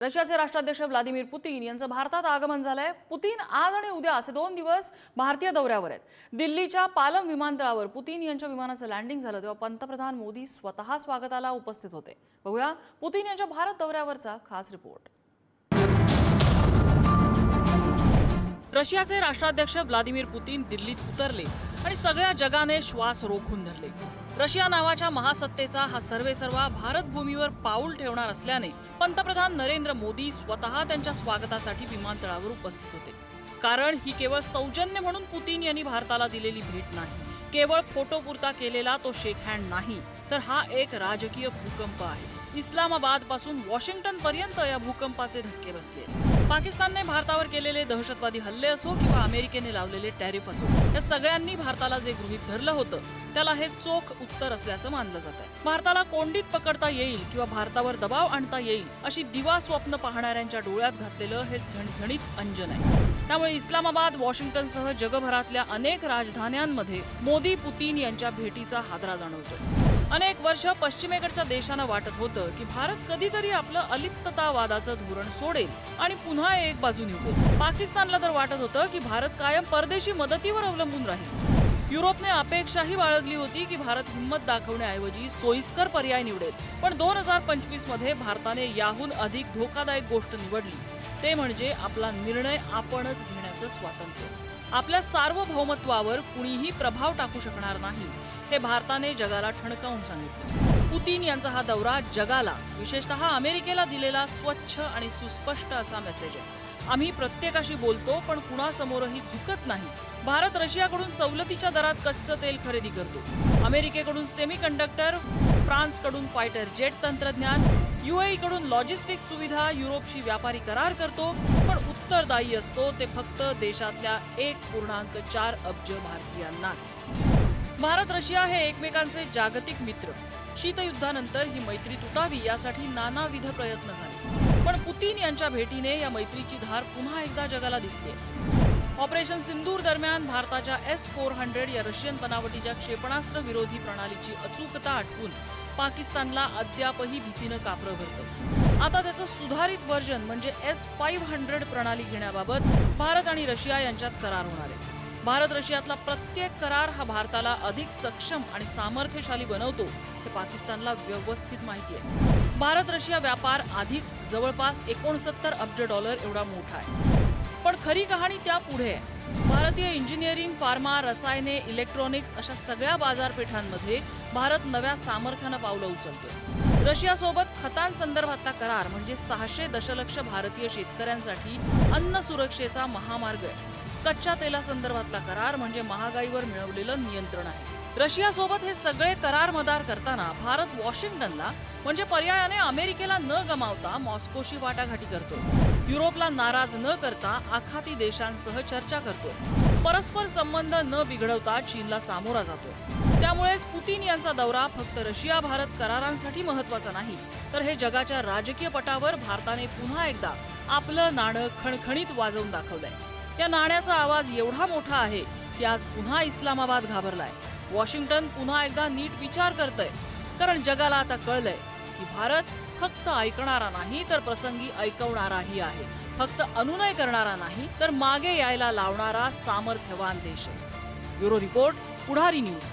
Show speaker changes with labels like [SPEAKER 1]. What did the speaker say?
[SPEAKER 1] रशियाचे राष्ट्राध्यक्ष Vladimir Putin यांचं भारतात आगमन झालंय. पुतीन आज आणि उद्या असे दोन दिवस भारतीय दौऱ्यावर आहेत. दिल्लीच्या पालम विमानतळावर पुतीन यांच्या विमानाचं लँडिंग झालं तेव्हा पंतप्रधान मोदी स्वतः स्वागताला उपस्थित होते. बघूया पुतीन यांच्या भारत दौऱ्यावरचा खास रिपोर्ट रशियाचे राष्ट्राध्यक्ष व्लादिमीर पुतीन दिल्लीत उतरले. आणि सगळ्या जगाने श्वास रोखून धरले. रशिया नावाच्या महासत्तेचा हा सर्वेसर्वा भारत भूमीवर पाऊल ठेवणार असल्याने पंतप्रधान नरेंद्र मोदी स्वतः त्यांच्या स्वागतासाठी विमानतळावर उपस्थित होते. कारण ही केवळ सौजन्य म्हणून पुतीन यांनी भारताला दिलेली भेट नाही. केवळ फोटोपुरता केलेला तो शेक हँड नाही. तर हा एक राजकीय भूकंप आहे. इस्लामाबादपासून वॉशिंग्टन पर्यंत या भूकंपाचे धक्के बसले. पाकिस्तानने भारतावर केलेले दहशतवादी हल्ले असो किंवा अमेरिकेने लावलेले टॅरिफ असो या सगळ्यांनी भारताला जे गृहीत धरलं होतं त्याला हे चोख उत्तर असल्याचं मानलं जात आहे भारताला कोंडीत पकडता येईल किंवा भारतावर दबाव आणता येईल अशी दिवा स्वप्न पाहणाऱ्यांच्या डोळ्यात घातलेलं हे झणझणीत अंजन आहे. त्यामुळे इस्लामाबाद वॉशिंग्टनसह जगभरातल्या अनेक राजधान्यांमध्ये मोदी पुतीन यांच्या भेटीचा हादरा जाणवतो अनेक वर्ष पश्चिमेकडच्या देशांना वाटत होतं की भारत कधीतरी आपलं अलिप्ततावादाचं धोरण सोडेल आणि पुन्हा एक बाजू निवडेल. पाकिस्तानला तर वाटत होतं की भारत कायम परदेशी मदतीवर अवलंबून राहील. युरोपने अपेक्षाही बाळगली होती की भारत हिंमत दाखवण्याऐवजी सोयीस्कर पर्याय निवडेल. पण दोन हजार पंचवीसमध्ये भारताने याहून अधिक धोकादायक गोष्ट निवडली. ते म्हणजे आपला निर्णय आपणच घेण्याचं स्वातंत्र्य. आपल्या सार्वभौमत्वावर कुणीही प्रभाव टाकू शकणार नाही. हे भारताने जगाला ठणकावून सांगितलं. पुतीन यांचा हा दौरा जगाला विशेषतः अमेरिकेला दिलेला स्वच्छ आणि सुस्पष्ट असा मेसेज आहे. आम्ही प्रत्येकाशी बोलतो पण कुणासमोरही झुकत नाही. भारत रशियाकडून सवलतीच्या दरात कच्चं तेल खरेदी करतो. अमेरिकेकडून सेमी कंडक्टर फ्रान्सकडून फायटर जेट तंत्रज्ञान युएईकडून लॉजिस्टिक लॉजिस्टिक्स सुविधा युरोपशी व्यापारी करार करतो पण उत्तरदायी असतो ते फक्त देशातल्या एक पूर्णांक चार अब्ज भारतीयांनाच. भारत रशिया हे एकमेकांचे जागतिक मित्र. शीतयुद्धानंतर ही मैत्री तुटावी यासाठी नानाविध प्रयत्न झाले. पण पुतीन यांच्या भेटीने या मैत्रीची धार पुन्हा एकदा जगाला दिसली ऑपरेशन सिंदूर दरम्यान भारताच्या एस फोर हंड्रेड या रशियन बनावटीच्या क्षेपणास्त्र विरोधी प्रणालीची अचूकता आटवून पाकिस्तानला अद्यापही भीतीनं कापरं भरतं. आता त्याचं सुधारित व्हर्जन म्हणजे एस फाईव्ह हंड्रेड प्रणाली घेण्याबाबत भारत आणि रशिया यांच्यात करार होणार आहे. भारत रशियातला प्रत्येक करार हा भारताला अधिक सक्षम आणि सामर्थ्यशाली बनवतो हे पाकिस्तानला व्यवस्थित माहिती आहे. भारत रशिया व्यापार आधीच जवळपास एकोणसत्तर अब्ज डॉलर एवढा मोठा आहे. पण खरी कहाणी त्या पुढे आहे. भारतीय इंजिनिअरिंग फार्मा रसायने इलेक्ट्रॉनिक्स अशा सगळ्या बाजारपेठांमध्ये भारत नव्या सामर्थ्यानं पावलं उचलतोय. रशियासोबत खतांसंदर्भातला करार म्हणजे सहाशे दशलक्ष भारतीय शेतकऱ्यांसाठी अन्न सुरक्षेचा महामार्ग आहे. कच्च्या तेलासंदर्भातला करार म्हणजे महागाईवर मिळवलेलं नियंत्रण आहे. रशियासोबत हे सगळे करार मदार करताना भारत वॉशिंग्टनला म्हणजे पर्यायाने अमेरिकेला न गमावता मॉस्कोशी वाटाघाटी करतो. युरोपला नाराज न करता आखाती देशांसह चर्चा करतो. परस्पर संबंध न बिघडवता चीनला सामोरा जातो. त्यामुळेच पुतीन यांचा दौरा फक्त रशिया भारत करारांसाठी महत्त्वाचा नाही तर हे जगाच्या राजकीय पटावर भारताने पुन्हा एकदा आपलं नाणं खणखणीत वाजवून दाखवलंय. या नाण्याचा आवाज एवढा मोठा आहे की आज पुन्हा इस्लामाबाद घाबरलाय. वॉशिंग्टन पुन्हा एकदा नीट विचार करतय कारण जगाला आता कळलंय की भारत फक्त ऐकणारा नाही तर प्रसंगी ऐकवणाराही आहे. फक्त अनुनय करणारा नाही तर मागे यायला लावणारा सामर्थ्यवान देश आहे. Bureau report Pudhari news.